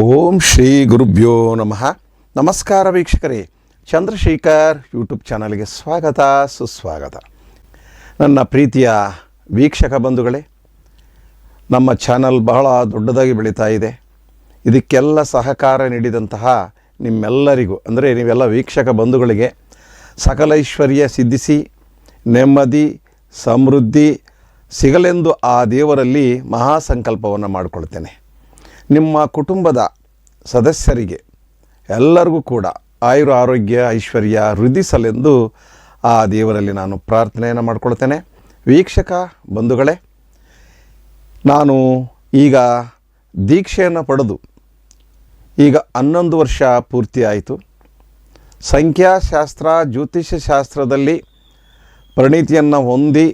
ಓಂ ಶ್ರೀ ಗುರುಭ್ಯೋ ನಮಃ. ನಮಸ್ಕಾರ ವೀಕ್ಷಕರೇ. ಚಂದ್ರಶೇಖರ್ ಯೂಟ್ಯೂಬ್ ಚಾನಲ್ಗೆ ಸ್ವಾಗತ, ಸುಸ್ವಾಗತ. ನನ್ನ ಪ್ರೀತಿಯ ವೀಕ್ಷಕ ಬಂಧುಗಳೇ, ನಮ್ಮ ಚಾನಲ್ ಬಹಳ ದೊಡ್ಡದಾಗಿ ಬೆಳೀತಾ ಇದೆ. ಇದಕ್ಕೆಲ್ಲ ಸಹಕಾರ ನೀಡಿದಂತಹ ನಿಮ್ಮೆಲ್ಲರಿಗೂ, ಅಂದರೆ ನೀವೆಲ್ಲ ವೀಕ್ಷಕ ಬಂಧುಗಳಿಗೆ ಸಕಲೈಶ್ವರ್ಯ ಸಿದ್ಧಿಸಿ, ನೆಮ್ಮದಿ, ಸಮೃದ್ಧಿ ಸಿಗಲೆಂದು ಆ ದೇವರಲ್ಲಿ ಮಹಾ ಸಂಕಲ್ಪವನ್ನು ಮಾಡಿಕೊಳ್ತೇನೆ. ನಿಮ್ಮ ಕುಟುಂಬದ ಸದಸ್ಯರಿಗೆ ಎಲ್ಲರಿಗೂ ಕೂಡ ಆಯುರ ಆರೋಗ್ಯ, ಐಶ್ವರ್ಯ ವೃದ್ಧಿಸಲೆಂದು ಆ ದೇವರಲ್ಲಿ ನಾನು ಪ್ರಾರ್ಥನೆಯನ್ನು ಮಾಡಿಕೊಳ್ತೇನೆ. ವೀಕ್ಷಕ ಬಂಧುಗಳೇ, ನಾನು ಈಗ ದೀಕ್ಷೆಯನ್ನು ಪಡೆದು ಈಗ ಹನ್ನೊಂದು ವರ್ಷ ಪೂರ್ತಿ ಆಯಿತು. ಸಂಖ್ಯಾಶಾಸ್ತ್ರ ಜ್ಯೋತಿಷ್ಯ ಶಾಸ್ತ್ರದಲ್ಲಿ ಪರಿಣಿತಿಯನ್ನು ಹೊಂದಿ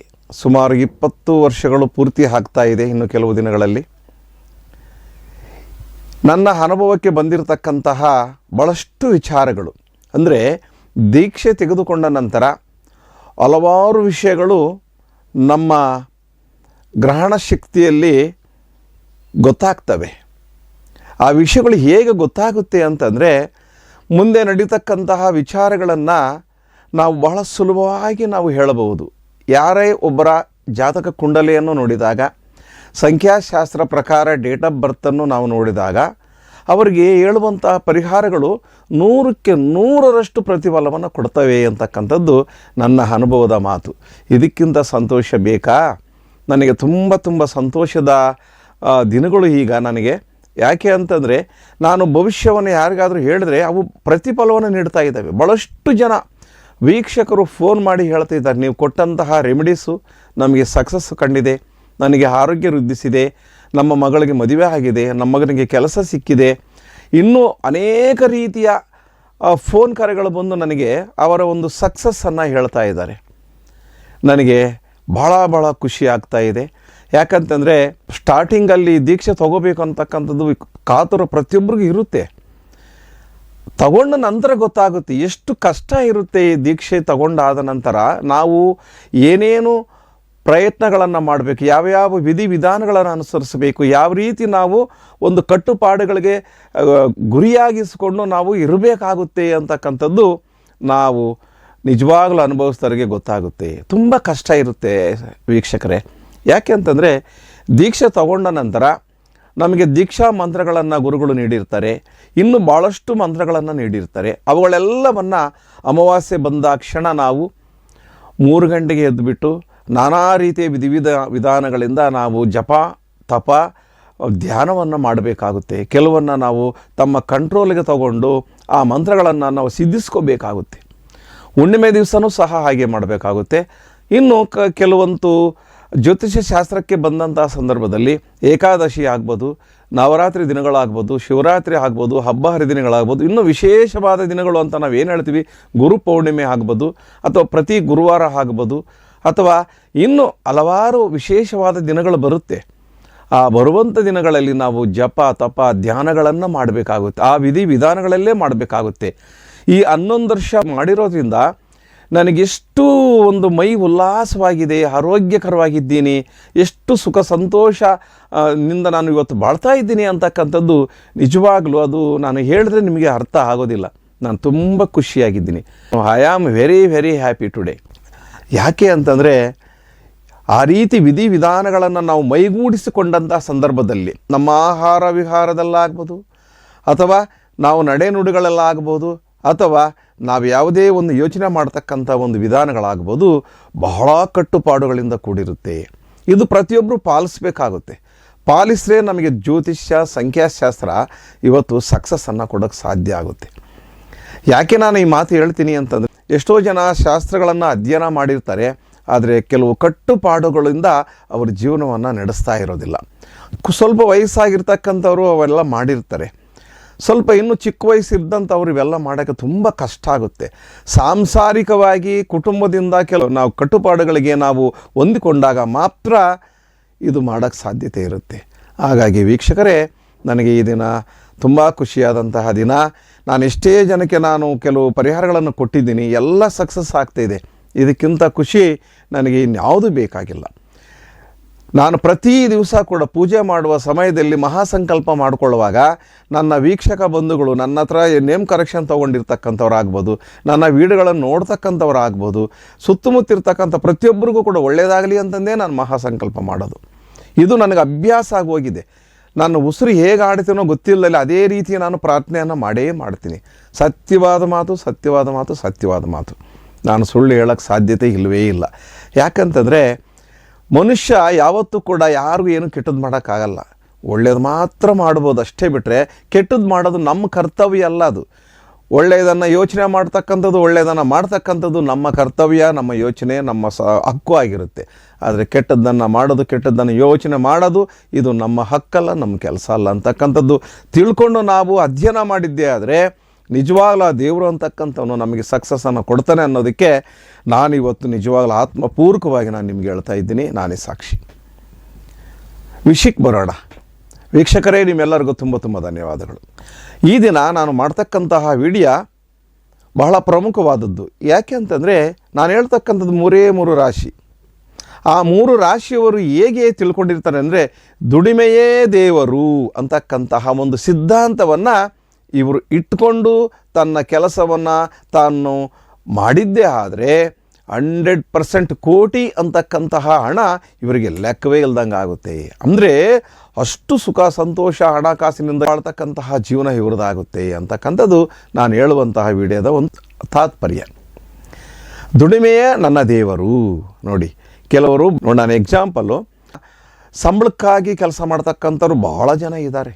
ಸುಮಾರು ಇಪ್ಪತ್ತು ವರ್ಷಗಳು ಪೂರ್ತಿ ಆಗ್ತಾ ಇದೆ ಇನ್ನು ಕೆಲವು ದಿನಗಳಲ್ಲಿ. ನನ್ನ ಅನುಭವಕ್ಕೆ ಬಂದಿರತಕ್ಕಂತಹ ಭಾಳಷ್ಟು ವಿಚಾರಗಳು. ಅಂದರೆ ದೀಕ್ಷೆ ತೆಗೆದುಕೊಂಡ ನಂತರ ಹಲವಾರು ವಿಷಯಗಳು ನಮ್ಮ ಗ್ರಹಣ ಶಕ್ತಿಯಲ್ಲಿ ಗೊತ್ತಾಗ್ತವೆ. ಆ ವಿಷಯಗಳು ಹೇಗೆ ಗೊತ್ತಾಗುತ್ತೆ ಅಂತಂದರೆ ಮುಂದೆ ನಡೀತಕ್ಕಂತಹ ವಿಚಾರಗಳನ್ನು ನಾವು ಬಹಳ ಸುಲಭವಾಗಿ ನಾವು ಹೇಳಬಹುದು. ಯಾರೇ ಒಬ್ಬರ ಜಾತಕ ಕುಂಡಲಿಯನ್ನು ನೋಡಿದಾಗ ಸಂಖ್ಯಾಶಾಸ್ತ್ರ ಪ್ರಕಾರ ಡೇಟ್ ಆಫ್ ಬರ್ತನ್ನು ನಾವು ನೋಡಿದಾಗ ಅವರಿಗೆ ಹೇಳುವಂತಹ ಪರಿಹಾರಗಳು ನೂರಕ್ಕೆ ನೂರರಷ್ಟು ಪ್ರತಿಫಲವನ್ನು ಕೊಡ್ತವೆ ಅಂತಕ್ಕಂಥದ್ದು ನನ್ನ ಅನುಭವದ ಮಾತು. ಇದಕ್ಕಿಂತ ಸಂತೋಷ ಬೇಕಾ? ನನಗೆ ತುಂಬ ತುಂಬ ಸಂತೋಷದ ದಿನಗಳು ಈಗ ನನಗೆ. ಯಾಕೆ ಅಂತಂದರೆ ನಾನು ಭವಿಷ್ಯವನ್ನು ಯಾರಿಗಾದರೂ ಹೇಳಿದ್ರೆ ಅವು ಪ್ರತಿಫಲವನ್ನು ನೀಡ್ತಾ ಇದ್ದಾವೆ. ಭಾಳಷ್ಟು ಜನ ವೀಕ್ಷಕರು ಫೋನ್ ಮಾಡಿ ಹೇಳ್ತಾ ಇದ್ದಾರೆ. ನೀವು ಕೊಟ್ಟಂತಹ ರೆಮಿಡೀಸು ನಮಗೆ ಸಕ್ಸಸ್ ಕಂಡಿದೆ. ನನಗೆ ಆರೋಗ್ಯ ವೃದ್ಧಿಸಿದೆ, ನಮ್ಮ ಮಗಳಿಗೆ ಮದುವೆ ಆಗಿದೆ, ನಮ್ಮ ಮಗನಿಗೆ ಕೆಲಸ ಸಿಕ್ಕಿದೆ. ಇನ್ನೂ ಅನೇಕ ರೀತಿಯ ಫೋನ್ ಕರೆಗಳು ಬಂದು ನನಗೆ ಅವರ ಒಂದು ಸಕ್ಸಸ್ಸನ್ನು ಹೇಳ್ತಾ ಇದ್ದಾರೆ. ನನಗೆ ಭಾಳ ಭಾಳ ಖುಷಿ ಆಗ್ತಾ ಇದೆ. ಯಾಕಂತಂದರೆ ಸ್ಟಾರ್ಟಿಂಗಲ್ಲಿ ದೀಕ್ಷೆ ತೊಗೋಬೇಕು ಅಂತಕ್ಕಂಥದ್ದು ಕಾತುರ ಪ್ರತಿಯೊಬ್ಬರಿಗೂ ಇರುತ್ತೆ. ತಗೊಂಡ ನಂತರ ಗೊತ್ತಾಗುತ್ತೆ ಎಷ್ಟು ಕಷ್ಟ ಇರುತ್ತೆ ಈ ದೀಕ್ಷೆ ತಗೊಂಡಾದ ನಂತರ ನಾವು ಏನೇನು ಪ್ರಯತ್ನಗಳನ್ನು ಮಾಡಬೇಕು. ಯಾವ್ಯಾವ ವಿಧಿ ವಿಧಾನಗಳನ್ನು ಅನುಸರಿಸಬೇಕು. ಯಾವ ರೀತಿ ನಾವು ಒಂದು ಕಟ್ಟುಪಾಡುಗಳಿಗೆ ಗುರಿಯಾಗಿಸಿಕೊಂಡು ನಾವು ಇರಬೇಕಾಗುತ್ತೆ ಅಂತಕ್ಕಂಥದ್ದು ನಾವು ನಿಜವಾಗಲೂ ಅನುಭವಿಸಿದವರಿಗೆ ಗೊತ್ತಾಗುತ್ತೆ. ತುಂಬ ಕಷ್ಟ ಇರುತ್ತೆ ವೀಕ್ಷಕರೇ. ಯಾಕೆ ಅಂತಂದರೆ, ದೀಕ್ಷೆ ತಗೊಂಡ ನಂತರ ನಮಗೆ ದೀಕ್ಷಾ ಮಂತ್ರಗಳನ್ನು ಗುರುಗಳು ನೀಡಿರ್ತಾರೆ. ಇನ್ನು ಭಾಳಷ್ಟು ಮಂತ್ರಗಳನ್ನು ನೀಡಿರ್ತಾರೆ. ಅವುಗಳೆಲ್ಲವನ್ನು ಅಮಾವಾಸ್ಯೆ ಬಂದ ಕ್ಷಣ ನಾವು ಮೂರು ಗಂಟೆಗೆ ಎದ್ದುಬಿಟ್ಟು ನಾನಾ ರೀತಿಯ ವಿವಿಧ ವಿಧ ವಿಧಾನಗಳಿಂದ ನಾವು ಜಪ, ತಪ, ಧ್ಯಾನವನ್ನು ಮಾಡಬೇಕಾಗುತ್ತೆ. ಕೆಲವನ್ನು ನಾವು ತಮ್ಮ ಕಂಟ್ರೋಲ್ಗೆ ತಗೊಂಡು ಆ ಮಂತ್ರಗಳನ್ನು ನಾವು ಸಿದ್ಧಿಸ್ಕೋಬೇಕಾಗುತ್ತೆ. ಹುಣ್ಣಿಮೆ ದಿವಸನೂ ಸಹ ಹಾಗೆ ಮಾಡಬೇಕಾಗುತ್ತೆ. ಇನ್ನು ಕ ಕೆಲವೊಂದು ಜ್ಯೋತಿಷ್ಯ ಶಾಸ್ತ್ರಕ್ಕೆ ಬಂದಂತಹ ಸಂದರ್ಭದಲ್ಲಿ ಏಕಾದಶಿ ಆಗ್ಬೋದು, ನವರಾತ್ರಿ ದಿನಗಳಾಗ್ಬೋದು, ಶಿವರಾತ್ರಿ ಆಗ್ಬೋದು, ಹಬ್ಬ ಹರಿದಿನಗಳಾಗ್ಬೋದು, ಇನ್ನೂ ವಿಶೇಷವಾದ ದಿನಗಳು ಅಂತ ನಾವು ಏನು ಹೇಳ್ತೀವಿ, ಗುರು ಪೌರ್ಣಿಮೆ ಆಗ್ಬೋದು ಅಥವಾ ಪ್ರತಿ ಗುರುವಾರ ಆಗ್ಬೋದು. ಅಥವಾ ಇನ್ನು ಹಲವಾರು ವಿಶೇಷವಾದ ದಿನಗಳು ಬರುತ್ತೆ. ಆ ಬರುವಂಥ ದಿನಗಳಲ್ಲಿ ನಾವು ಜಪ, ತಪ, ಧ್ಯಾನಗಳನ್ನು ಮಾಡಬೇಕಾಗುತ್ತೆ. ಆ ವಿಧಿ ವಿಧಾನಗಳಲ್ಲೇ ಮಾಡಬೇಕಾಗುತ್ತೆ. ಈ ಹನ್ನೊಂದು ವರ್ಷ ಮಾಡಿರೋದ್ರಿಂದ ನನಗೆಷ್ಟು ಒಂದು ಮೈ ಉಲ್ಲಾಸವಾಗಿದೆ, ಆರೋಗ್ಯಕರವಾಗಿದ್ದೀನಿ, ಎಷ್ಟು ಸುಖ ಸಂತೋಷ ನಿಂದ ನಾನು ಇವತ್ತು ಬಾಳ್ತಾ ಇದ್ದೀನಿ ಅಂತಕ್ಕಂಥದ್ದು ನಿಜವಾಗ್ಲೂ ಅದು ನಾನು ಹೇಳಿದ್ರೆ ನಿಮಗೆ ಅರ್ಥ ಆಗೋದಿಲ್ಲ. ನಾನು ತುಂಬ ಖುಷಿಯಾಗಿದ್ದೀನಿ. I am very very happy today ಯಾಕೆ ಅಂತಂದರೆ ಆ ರೀತಿ ವಿಧಿವಿಧಾನಗಳನ್ನು ನಾವು ಮೈಗೂಡಿಸಿಕೊಂಡಂಥ ಸಂದರ್ಭದಲ್ಲಿ ನಮ್ಮ ಆಹಾರ ವಿಹಾರದಲ್ಲಾಗ್ಬೋದು, ಅಥವಾ ನಾವು ನಡೆನುಡಿಗಳಲ್ಲಾಗ್ಬೋದು, ಅಥವಾ ನಾವು ಯಾವುದೇ ಒಂದು ಯೋಚನೆ ಮಾಡ್ತಕ್ಕಂಥ ಒಂದು ವಿಧಾನಗಳಾಗ್ಬೋದು, ಬಹಳ ಕಟ್ಟುಪಾಡುಗಳಿಂದ ಕೂಡಿರುತ್ತೆ. ಇದು ಪ್ರತಿಯೊಬ್ಬರು ಪಾಲಿಸಬೇಕಾಗುತ್ತೆ. ಪಾಲಿಸಿದ್ರೆ ನಮಗೆ ಜ್ಯೋತಿಷ್ಯ, ಸಂಖ್ಯಾಶಾಸ್ತ್ರ ಇವತ್ತು ಸಕ್ಸಸ್ಸನ್ನು ಕೊಡೋಕ್ಕೆ ಸಾಧ್ಯ ಆಗುತ್ತೆ. ಯಾಕೆ ನಾನು ಈ ಮಾತು ಹೇಳ್ತೀನಿ ಅಂತಂದರೆ ಎಷ್ಟೋ ಜನ ಶಾಸ್ತ್ರಗಳನ್ನು ಅಧ್ಯಯನ ಮಾಡಿರ್ತಾರೆ, ಆದರೆ ಕೆಲವು ಕಟ್ಟುಪಾಡುಗಳಿಂದ ಅವರ ಜೀವನವನ್ನು ನಡೆಸ್ತಾ ಇರೋದಿಲ್ಲ. ಸ್ವಲ್ಪ ವಯಸ್ಸಾಗಿರ್ತಕ್ಕಂಥವ್ರು ಅವೆಲ್ಲ ಮಾಡಿರ್ತಾರೆ. ಸ್ವಲ್ಪ ಇನ್ನು ಚಿಕ್ಕ ವಯಸ್ಸಿದ್ದಂಥವ್ರು ಇವೆಲ್ಲ ಮಾಡೋಕ್ಕೆ ತುಂಬ ಕಷ್ಟ ಆಗುತ್ತೆ. ಸಾಂಸಾರಿಕವಾಗಿ ಕುಟುಂಬದಿಂದ ಕೆಲವು ನಾವು ಕಟ್ಟುಪಾಡುಗಳಿಗೆ ನಾವು ಹೊಂದಿಕೊಂಡಾಗ ಮಾತ್ರ ಇದು ಮಾಡೋಕ್ಕೆ ಸಾಧ್ಯತೆ ಇರುತ್ತೆ. ಹಾಗಾಗಿ ವೀಕ್ಷಕರೇ, ನನಗೆ ಈ ದಿನ ತುಂಬ ಖುಷಿಯಾದಂತಹ ದಿನ. ನಾನು ಎಷ್ಟೇ ಜನಕ್ಕೆ ನಾನು ಕೆಲವು ಪರಿಹಾರಗಳನ್ನು ಕೊಟ್ಟಿದ್ದೀನಿ, ಎಲ್ಲ ಸಕ್ಸಸ್ ಆಗ್ತಾಯಿದೆ ಇದಕ್ಕಿಂತ ಖುಷಿ ನನಗೆ ಇನ್ಯಾವುದು ಬೇಕಾಗಿಲ್ಲ. ನಾನು ಪ್ರತಿ ದಿವಸ ಕೂಡ ಪೂಜೆ ಮಾಡುವ ಸಮಯದಲ್ಲಿ ಮಹಾಸಂಕಲ್ಪ ಮಾಡಿಕೊಳ್ಳುವಾಗ ನನ್ನ ವೀಕ್ಷಕ ಬಂಧುಗಳು ನನ್ನ ಹತ್ರ ನೇಮ್ ಕರೆಕ್ಷನ್ ತೊಗೊಂಡಿರ್ತಕ್ಕಂಥವ್ರಾಗ್ಬೋದು, ನನ್ನ ವೀಡಿಯೋಗಳನ್ನು ನೋಡ್ತಕ್ಕಂಥವ್ರಾಗ್ಬೋದು, ಸುತ್ತಮುತ್ತಿರ್ತಕ್ಕಂಥ ಪ್ರತಿಯೊಬ್ಬರಿಗೂ ಕೂಡ ಒಳ್ಳೆಯದಾಗಲಿ ಅಂತಂದೇ ನಾನು ಮಹಾಸಂಕಲ್ಪ ಮಾಡೋದು. ಇದು ನನಗೆ ಅಭ್ಯಾಸ ಆಗಿ ಹೋಗಿದೆ ನಾನು ಉಸಿರು ಹೇಗೆ ಆಡ್ತೀನೋ ಗೊತ್ತಿಲ್ಲಲ್ಲ ಅದೇ ರೀತಿ ನಾನು ಪ್ರಾರ್ಥನೆಯನ್ನು ಮಾಡೇ ಮಾಡ್ತೀನಿ. ಸತ್ಯವಾದ ಮಾತು ಸತ್ಯವಾದ ಮಾತು ಸತ್ಯವಾದ ಮಾತು. ನಾನು ಸುಳ್ಳು ಹೇಳೋಕ್ಕೆ ಸಾಧ್ಯತೆ ಇಲ್ಲವೇ ಇಲ್ಲ. ಯಾಕಂತಂದರೆ ಮನುಷ್ಯ ಯಾವತ್ತೂ ಕೂಡ ಯಾರಿಗೂ ಏನು ಕೆಟ್ಟದ್ದು ಮಾಡೋಕ್ಕಾಗಲ್ಲ. ಒಳ್ಳೇದು ಮಾತ್ರ ಮಾಡ್ಬೋದು ಅಷ್ಟೇ ಬಿಟ್ಟರೆ ಕೆಟ್ಟದ್ದು ಮಾಡೋದು ನಮ್ಮ ಕರ್ತವ್ಯ ಅಲ್ಲ ಅದು. ಒಳ್ಳೆಯದನ್ನು ಯೋಚನೆ ಮಾಡ್ತಕ್ಕಂಥದ್ದು, ಒಳ್ಳೆಯದನ್ನು ಮಾಡ್ತಕ್ಕಂಥದ್ದು ನಮ್ಮ ಕರ್ತವ್ಯ, ನಮ್ಮ ಯೋಚನೆ, ನಮ್ಮ ಸ, ಹಕ್ಕು ಆಗಿರುತ್ತೆ. ಆದರೆ ಕೆಟ್ಟದ್ದನ್ನು ಮಾಡೋದು, ಕೆಟ್ಟದ್ದನ್ನು ಯೋಚನೆ ಮಾಡೋದು, ಇದು ನಮ್ಮ ಹಕ್ಕಲ್ಲ, ನಮ್ಮ ಕೆಲಸ ಅಲ್ಲ ಅಂತಕ್ಕಂಥದ್ದು. ತಿಳ್ಕೊಂಡು ನಾವು ಅಧ್ಯಯನ ಮಾಡಿದ್ದೇ ಆದರೆ, ನಿಜವಾಗ್ಲೂ ಆ ದೇವರು ಅಂತಕ್ಕಂಥವನು ನಮಗೆ ಸಕ್ಸಸ್ಸನ್ನು ಕೊಡ್ತಾನೆ ಅನ್ನೋದಕ್ಕೆ ನಾನಿವತ್ತು ನಿಜವಾಗ್ಲೂ ಆತ್ಮಪೂರ್ವಕವಾಗಿ ನಾನು ನಿಮ್ಗೆ ಹೇಳ್ತಾ ಇದ್ದೀನಿ. ನಾನೇ ಸಾಕ್ಷಿ. ವಿಷಯಕ್ಕೆ ಬರೋಣ. ವೀಕ್ಷಕರೇ, ನಿಮ್ಮೆಲ್ಲರಿಗೂ ತುಂಬ ತುಂಬ ಧನ್ಯವಾದಗಳು. ಈ ದಿನ ನಾನು ಮಾಡ್ತಕ್ಕಂತಹ ವಿಡಿಯೋ ಬಹಳ ಪ್ರಮುಖವಾದದ್ದು. ಯಾಕೆ ಅಂತಂದರೆ, ನಾನು ಹೇಳ್ತಕ್ಕಂಥದ್ದು ಮೂರೇ ಮೂರು ರಾಶಿ. ಆ ಮೂರು ರಾಶಿಯವರು ಹೇಗೆ ತಿಳ್ಕೊಂಡಿರ್ತಾರೆ ಅಂದರೆ, ದುಡಿಮೆಯೇ ದೇವರು ಅಂತಕ್ಕಂತಹ ಒಂದು ಸಿದ್ಧಾಂತವನ್ನು ಇವರು ಇಟ್ಕೊಂಡು ತನ್ನ ಕೆಲಸವನ್ನು ತಾನು ಮಾಡಿದ್ದೇ ಆದರೆ ಹಂಡ್ರೆಡ್ ಪರ್ಸೆಂಟ್ ಕೋಟಿ ಅಂತಕ್ಕಂತಹ ಹಣ ಇವರಿಗೆ ಲೆಕ್ಕವೇ ಇಲ್ದಂಗೆ ಆಗುತ್ತೆ. ಅಂದರೆ ಅಷ್ಟು ಸುಖ, ಸಂತೋಷ ಹಣಕಾಸಿನಿಂದ ಆಳ್ತಕ್ಕಂತಹ ಜೀವನ ಇವ್ರದ್ದಾಗುತ್ತೆ ಅಂತಕ್ಕಂಥದ್ದು ನಾನು ಹೇಳುವಂತಹ ವಿಡಿಯೋದ ಒಂದು ತಾತ್ಪರ್ಯ. ದುಡಿಮೆಯೇ ನನ್ನ ದೇವರು. ನೋಡಿ, ಕೆಲವರು ನಾನು ಎಕ್ಸಾಂಪಲ್ಲು ಸಂಬಳಕ್ಕಾಗಿ ಕೆಲಸ ಮಾಡ್ತಕ್ಕಂಥವ್ರು ಬಹಳ ಜನ ಇದ್ದಾರೆ.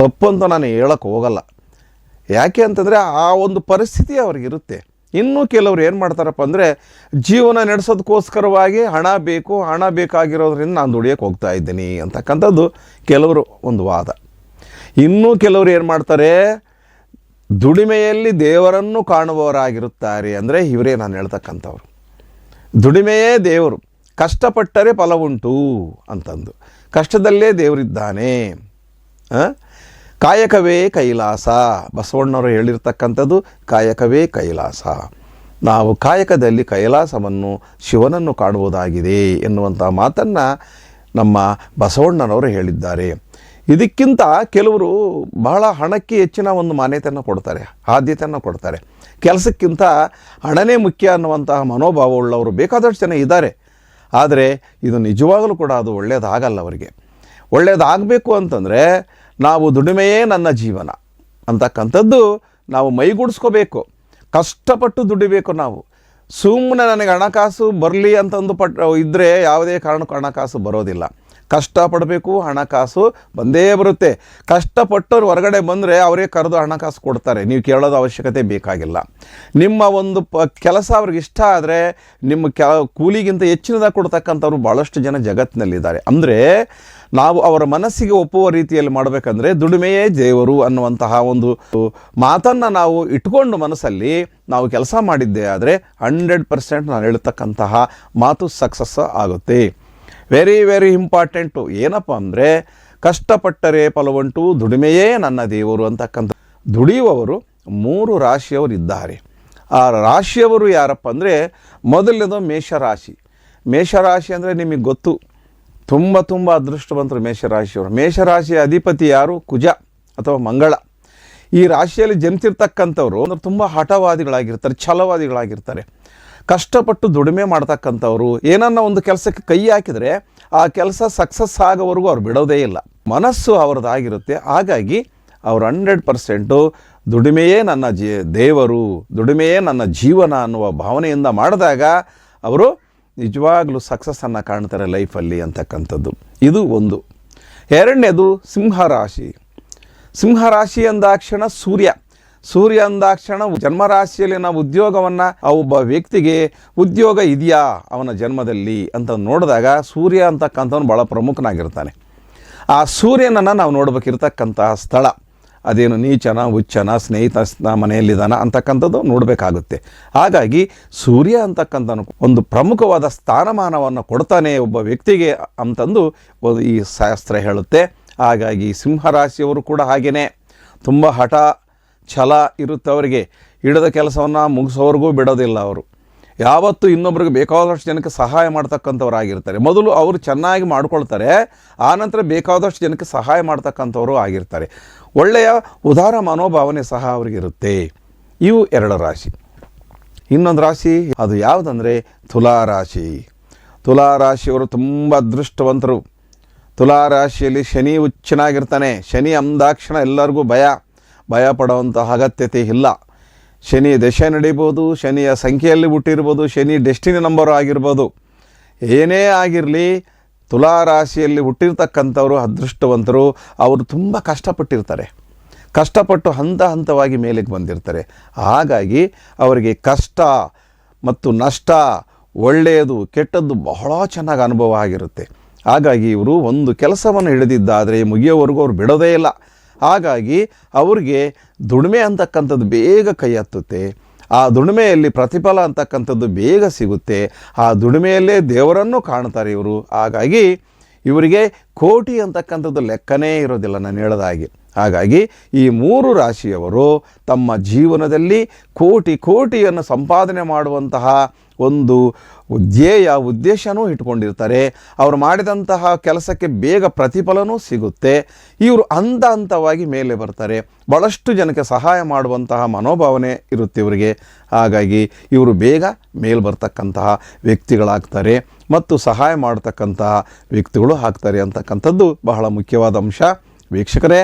ತಪ್ಪು ಅಂತ ನಾನು ಹೇಳಕ್ಕೆ ಹೋಗಲ್ಲ. ಯಾಕೆ ಅಂತಂದರೆ ಆ ಒಂದು ಪರಿಸ್ಥಿತಿ ಅವ್ರಿಗಿರುತ್ತೆ ಇನ್ನು ಕೆಲವರು ಏನು ಮಾಡ್ತಾರಪ್ಪ ಅಂದರೆ ಜೀವನ ನಡೆಸೋದಕ್ಕೋಸ್ಕರವಾಗಿ ಹಣ ಬೇಕು, ಹಣ ಬೇಕಾಗಿರೋದ್ರಿಂದ ನಾನು ದುಡಿಯೋಕ್ಕೆ ಹೋಗ್ತಾ ಇದ್ದೀನಿ ಅಂತಕ್ಕಂಥದ್ದು ಕೆಲವರು ಒಂದು ವಾದ. ಇನ್ನೂ ಕೆಲವರು ಏನು ಮಾಡ್ತಾರೆ, ದುಡಿಮೆಯಲ್ಲಿ ದೇವರನ್ನು ಕಾಣುವವರಾಗಿರುತ್ತಾರೆ ಅಂದರೆ ಇವರೇ ನಾನು ಹೇಳ್ತಕ್ಕಂಥವ್ರು. ದುಡಿಮೆಯೇ ದೇವರು, ಕಷ್ಟಪಟ್ಟರೆ ಫಲವುಂಟು ಅಂತಂದು. ಕಷ್ಟದಲ್ಲೇ ದೇವರಿದ್ದಾನೆ. ಆ? ಕಾಯಕವೇ ಕೈಲಾಸ. ಬಸವಣ್ಣವರು ಹೇಳಿರ್ತಕ್ಕಂಥದ್ದು ಕಾಯಕವೇ ಕೈಲಾಸ. ನಾವು ಕಾಯಕದಲ್ಲಿ ಕೈಲಾಸವನ್ನು ಶಿವನನ್ನು ಕಾಣುವುದಾಗಿದೆ ಎನ್ನುವಂಥ ಮಾತನ್ನು ನಮ್ಮ ಬಸವಣ್ಣನವರು ಹೇಳಿದ್ದಾರೆ. ಇದಕ್ಕಿಂತ ಕೆಲವರು ಬಹಳ ಹಣಕ್ಕೆ ಹೆಚ್ಚಿನ ಒಂದು ಮಾನ್ಯತೆಯನ್ನು ಕೊಡ್ತಾರೆ, ಆದ್ಯತೆಯನ್ನು ಕೊಡ್ತಾರೆ. ಕೆಲಸಕ್ಕಿಂತ ಹಣನೇ ಮುಖ್ಯ ಅನ್ನುವಂತಹ ಮನೋಭಾವವುಳ್ಳವರು ಬೇಕಾದಷ್ಟು ಜನ ಇದ್ದಾರೆ. ಆದರೆ ಇದು ನಿಜವಾಗಲೂ ಕೂಡ ಅದು ಒಳ್ಳೆಯದಾಗಲ್ಲ ಅವರಿಗೆ. ಒಳ್ಳೆಯದಾಗಬೇಕು ಅಂತಂದರೆ ನಾವು ದುಡಿಮೆಯೇ ನನ್ನ ಜೀವನ. ಅಂತಕ್ಕಂಥದ್ದು ನಾವು ಮೈಗೂಡಿಸ್ಕೋಬೇಕು. ಕಷ್ಟಪಟ್ಟು ದುಡಿಬೇಕು ನಾವು. ಸುಮ್ಮನೆ ನನಗೆ ಹಣಕಾಸು ಬರಲಿ ಅಂತಂದು ಪಟ್ ಇದ್ದರೆ ಯಾವುದೇ ಕಾರಣಕ್ಕೂ ಹಣಕಾಸು ಬರೋದಿಲ್ಲ. ಕಷ್ಟಪಡಬೇಕು ಹಣಕಾಸು ಬಂದೇ ಬರುತ್ತೆ. ಕಷ್ಟಪಟ್ಟವ್ರು ಹೊರಗಡೆ ಬಂದರೆ ಅವರೇ ಕರೆದು ಹಣಕಾಸು ಕೊಡ್ತಾರೆ. ನೀವು ಕೇಳೋದು ಅವಶ್ಯಕತೆ ಬೇಕಾಗಿಲ್ಲ. ನಿಮ್ಮ ಒಂದು ಪ ಕೆಲಸ ಅವ್ರಿಗೆ ಇಷ್ಟ ಆದರೆ ನಿಮ್ಮ ಕೆ ಕೂಲಿಗಿಂತ ಹೆಚ್ಚಿನದಾಗಿ ಕೊಡ್ತಕ್ಕಂಥವ್ರು ಭಾಳಷ್ಟು ಜನ ಜಗತ್ತಿನಲ್ಲಿದ್ದಾರೆ. ಅಂದರೆ ನಾವು ಅವರ ಮನಸ್ಸಿಗೆ ಒಪ್ಪುವ ರೀತಿಯಲ್ಲಿ ಮಾಡಬೇಕಂದ್ರೆ ದುಡಿಮೆಯೇ ದೇವರು ಅನ್ನುವಂತಹ ಒಂದು ಮಾತನ್ನು ನಾವು ಇಟ್ಕೊಂಡು ಮನಸ್ಸಲ್ಲಿ ನಾವು ಕೆಲಸ ಮಾಡಿದ್ದೇ ಆದರೆ ಹಂಡ್ರೆಡ್ ಪರ್ಸೆಂಟ್ ನಾನು ಹೇಳ್ತಕ್ಕಂತಹ ಮಾತು ಸಕ್ಸಸ್ ಆಗುತ್ತೆ. ವೆರಿ ವೆರಿ ಇಂಪಾರ್ಟೆಂಟು ಏನಪ್ಪ ಅಂದರೆ, ಕಷ್ಟಪಟ್ಟರೆ ಫಲವಂಟು ದುಡಿಮೆಯೇ ನನ್ನ ದೇವರು ಅಂತಕ್ಕಂಥ ದುಡಿಯುವವರು ಮೂರು ರಾಶಿಯವರು ಇದ್ದಾರೆ. ಆ ರಾಶಿಯವರು ಯಾರಪ್ಪ ಅಂದರೆ, ಮೊದಲನೇದು ಮೇಷರಾಶಿ. ಮೇಷರಾಶಿ ಅಂದರೆ ನಿಮಗೆ ಗೊತ್ತು, ತುಂಬ ತುಂಬ ಅದೃಷ್ಟವಂತರು ಮೇಷರಾಶಿಯವರು. ಮೇಷರಾಶಿಯ ಅಧಿಪತಿ ಯಾರು? ಕುಜ ಅಥವಾ ಮಂಗಳ. ಈ ರಾಶಿಯಲ್ಲಿ ಜನಿಸಿರ್ತಕ್ಕಂಥವ್ರು ಅಂದ್ರೆ ತುಂಬ ಹಠವಾದಿಗಳಾಗಿರ್ತಾರೆ, ಛಲವಾದಿಗಳಾಗಿರ್ತಾರೆ. ಕಷ್ಟಪಟ್ಟು ದುಡಿಮೆ ಮಾಡ್ತಕ್ಕಂಥವ್ರು, ಏನನ್ನ ಒಂದು ಕೆಲಸಕ್ಕೆ ಕೈ ಹಾಕಿದರೆ ಆ ಕೆಲಸ ಸಕ್ಸಸ್ ಆಗೋವರೆಗೂ ಅವ್ರು ಬಿಡೋದೇ ಇಲ್ಲ. ಮನಸ್ಸು ಅವ್ರದ್ದಾಗಿರುತ್ತೆ. ಹಾಗಾಗಿ ಅವ್ರು ಹಂಡ್ರೆಡ್ ಪರ್ಸೆಂಟು ದುಡಿಮೆಯೇ ನನ್ನ ಜೀ, ದೇವರು, ದುಡಿಮೆಯೇ ನನ್ನ ಜೀವನ ಅನ್ನುವ ಭಾವನೆಯಿಂದ ಮಾಡಿದಾಗ ಅವರು ನಿಜವಾಗಲೂ ಸಕ್ಸಸ್ಸನ್ನು ಕಾಣ್ತಾರೆ ಲೈಫಲ್ಲಿ ಅಂತಕ್ಕಂಥದ್ದು. ಇದು ಒಂದು. ಎರಡನೇದು ಸಿಂಹರಾಶಿ. ಸಿಂಹರಾಶಿ ಅಂದಾಕ್ಷಣ ಸೂರ್ಯ. ಸೂರ್ಯ ಅಂದಾಕ್ಷಣ, ಜನ್ಮರಾಶಿಯಲ್ಲಿ ನಾವು ಉದ್ಯೋಗವನ್ನು, ಆ ಒಬ್ಬ ವ್ಯಕ್ತಿಗೆ ಉದ್ಯೋಗ ಇದೆಯಾ, ಅವನ ಜನ್ಮದಲ್ಲಿ ಅಂತ ನೋಡಿದಾಗ ಸೂರ್ಯ ಅಂತಕ್ಕಂಥವನು ಭಾಳ ಪ್ರಮುಖನಾಗಿರ್ತಾನೆ. ಆ ಸೂರ್ಯನನ್ನು ನಾವು ನೋಡಬೇಕಿರ್ತಕ್ಕಂತಹ ಸ್ಥಳ. ಅದೇನು ನೀಚನ ಉಚ್ಚನ ಸ್ನೇಹಿತ ಮನೆಯಲ್ಲಿದ್ದಾನ ಅಂತಕ್ಕಂಥದ್ದು ನೋಡಬೇಕಾಗುತ್ತೆ. ಹಾಗಾಗಿ ಸೂರ್ಯ ಅಂತಕ್ಕಂಥನು ಒಂದು ಪ್ರಮುಖವಾದ ಸ್ಥಾನಮಾನವನ್ನು ಕೊಡ್ತಾನೆ ಒಬ್ಬ ವ್ಯಕ್ತಿಗೆ ಅಂತಂದು ಈ ಶಾಸ್ತ್ರ ಹೇಳುತ್ತೆ. ಹಾಗಾಗಿ ಸಿಂಹರಾಶಿಯವರು ಕೂಡ ಹಾಗೆಯೇ ತುಂಬ ಹಠ ಛಲ ಇರುತ್ತವರಿಗೆ ಹಿಡಿದ ಕೆಲಸವನ್ನು ಮುಗಿಸೋವರೆಗೂ ಬಿಡೋದಿಲ್ಲ ಅವರು. ಯಾವತ್ತೂ ಇನ್ನೊಬ್ರಿಗೆ ಬೇಕಾದಷ್ಟು ಜನಕ್ಕೆ ಸಹಾಯ ಮಾಡ್ತಕ್ಕಂಥವ್ರಾಗಿರ್ತಾರೆ. ಮೊದಲು ಅವರು ಚೆನ್ನಾಗಿ ಮಾಡ್ಕೊಳ್ತಾರೆ, ಆನಂತರ ಬೇಕಾದಷ್ಟು ಜನಕ್ಕೆ ಸಹಾಯ ಮಾಡ್ತಕ್ಕಂಥವರು ಆಗಿರ್ತಾರೆ. ಒಳ್ಳೆಯ ಉದಾರ ಮನೋಭಾವನೆ ಸಹ ಅವರಿಗಿರುತ್ತೆ ಇವು ಎರಡು ರಾಶಿ. ಇನ್ನೊಂದು ರಾಶಿ, ಅದು ಯಾವುದಂದರೆ ತುಲಾ ರಾಶಿ. ತುಲಾ ರಾಶಿಯವರು ತುಂಬ ಅದೃಷ್ಟವಂತರು ತುಲಾ ರಾಶಿಯಲ್ಲಿ ಶನಿ ಹುಚ್ಚನಾಗಿರ್ತಾನೆ. ಶನಿ ಅಂದಾಕ್ಷಣ ಎಲ್ಲರಿಗೂ ಭಯ. ಭಯ ಪಡುವಂತಹ ಅಗತ್ಯತೆ ಇಲ್ಲ. ಶನಿ ದಶೆ ನಡೀಬೋದು, ಶನಿಯ ಸಂಖ್ಯೆಯಲ್ಲಿ ಹುಟ್ಟಿರ್ಬೋದು, ಶನಿ ಡೆಸ್ಟಿನಿ ನಂಬರ್ ಆಗಿರ್ಬೋದು. ಏನೇ ಆಗಿರಲಿ, ತುಲಾ ರಾಶಿಯಲ್ಲಿ ಹುಟ್ಟಿರ್ತಕ್ಕಂಥವರು, ಅದೃಷ್ಟವಂತರು, ಅವರು ತುಂಬ ಕಷ್ಟಪಟ್ಟಿರ್ತಾರೆ. ಕಷ್ಟಪಟ್ಟು ಹಂತ ಹಂತವಾಗಿ ಮೇಲೆಗೆ ಬಂದಿರ್ತಾರೆ. ಹಾಗಾಗಿ ಅವರಿಗೆ ಕಷ್ಟ ಮತ್ತು ನಷ್ಟ ಒಳ್ಳೆಯದು, ಕೆಟ್ಟದ್ದು ಬಹಳ ಚೆನ್ನಾಗಿ ಅನುಭವ ಆಗಿರುತ್ತೆ. ಹಾಗಾಗಿ ಇವರು ಒಂದು ಕೆಲಸವನ್ನು ಹಿಡಿದಿದ್ದಾದರೆ ಮುಗಿಯೋವರೆಗೂ ಅವ್ರು ಬಿಡೋದೇ ಇಲ್ಲ. ಹಾಗಾಗಿ ಅವ್ರಿಗೆ ದುಡಿಮೆ ಅಂತಕ್ಕಂಥದ್ದು ಬೇಗ ಕೈ ಹತ್ತುತ್ತೆ ಆ ದುಡಿಮೆಯಲ್ಲಿ ಪ್ರತಿಫಲ ಅಂತಕ್ಕಂಥದ್ದು ಬೇಗ ಸಿಗುತ್ತೆ. ಆ ದುಡಿಮೆಯಲ್ಲೇ ದೇವರನ್ನು ಕಾಣ್ತಾರೆ ಇವರು. ಹಾಗಾಗಿ ಇವರಿಗೆ ಕೋಟಿ ಅಂತಕ್ಕಂಥದ್ದು ಲೆಕ್ಕನೇ ಇರೋದಿಲ್ಲ ನಾನು ಹೇಳಿದ ಹಾಗೆ. ಹಾಗಾಗಿ ಈ ಮೂರು ರಾಶಿಯವರು ತಮ್ಮ ಜೀವನದಲ್ಲಿ ಕೋಟಿ ಕೋಟಿಯನ್ನು ಸಂಪಾದನೆ ಮಾಡುವಂತಹ ಒಂದು ಧ್ಯೇಯ, ಉದ್ದೇಶನೂ ಇಟ್ಕೊಂಡಿರ್ತಾರೆ. ಅವರು ಮಾಡಿದಂತಹ ಕೆಲಸಕ್ಕೆ ಬೇಗ ಪ್ರತಿಫಲನೂ ಸಿಗುತ್ತೆ. ಇವರು ಹಂತ ಹಂತವಾಗಿ ಮೇಲೆ ಬರ್ತಾರೆ. ಭಾಳಷ್ಟು ಜನಕ್ಕೆ ಸಹಾಯ ಮಾಡುವಂತಹ ಮನೋಭಾವನೆ ಇರುತ್ತೆ ಇವರಿಗೆ. ಹಾಗಾಗಿ ಇವರು ಬೇಗ ಮೇಲೆ ಬರ್ತಕ್ಕಂತಹ ವ್ಯಕ್ತಿಗಳಾಗ್ತಾರೆ ಮತ್ತು ಸಹಾಯ ಮಾಡತಕ್ಕಂತಹ ವ್ಯಕ್ತಿಗಳು ಆಗ್ತಾರೆ ಅಂತಕ್ಕಂಥದ್ದು ಬಹಳ ಮುಖ್ಯವಾದ ಅಂಶ. ವೀಕ್ಷಕರೇ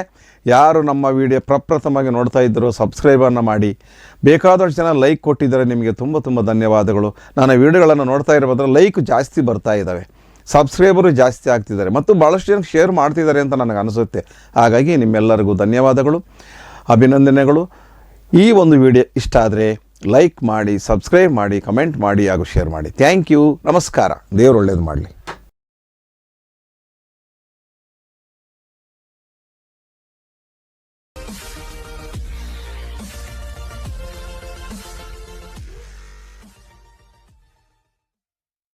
ಯಾರು ನಮ್ಮ ವಿಡಿಯೋ ಪ್ರಪ್ರಥಮವಾಗಿ ನೋಡ್ತಾ ಇದ್ದರೂ ಸಬ್ಸ್ಕ್ರೈಬನ್ನು ಮಾಡಿ. ಬೇಕಾದಷ್ಟು ಜನ ಲೈಕ್ ಕೊಟ್ಟಿದ್ದಾರೆ. ನಿಮಗೆ ತುಂಬ ತುಂಬ ಧನ್ಯವಾದಗಳು. ನಾನು ವಿಡಿಯೋಗಳನ್ನು ನೋಡ್ತಾ ಇರೋದ್ರೆ ಲೈಕ್ ಜಾಸ್ತಿ ಬರ್ತಾ ಇದ್ದಾವೆ. ಸಬ್ಸ್ಕ್ರೈಬರು ಜಾಸ್ತಿ ಆಗ್ತಿದ್ದಾರೆ. ಮತ್ತು ಭಾಳಷ್ಟು ಜನ ಶೇರ್ ಮಾಡ್ತಿದ್ದಾರೆ ಅಂತ ನನಗೆ ಅನಿಸುತ್ತೆ. ಹಾಗಾಗಿ ನಿಮ್ಮೆಲ್ಲರಿಗೂ ಧನ್ಯವಾದಗಳು. ಅಭಿನಂದನೆಗಳು. ಈ ಒಂದು ವಿಡಿಯೋ ಇಷ್ಟ ಆದರೆ ಲೈಕ್ ಮಾಡಿ, ಸಬ್ಸ್ಕ್ರೈಬ್ ಮಾಡಿ, ಕಮೆಂಟ್ ಮಾಡಿ ಹಾಗೂ ಶೇರ್ ಮಾಡಿ. Thank you. ನಮಸ್ಕಾರ. ದೇವರು ಒಳ್ಳೇದು ಮಾಡಲಿ.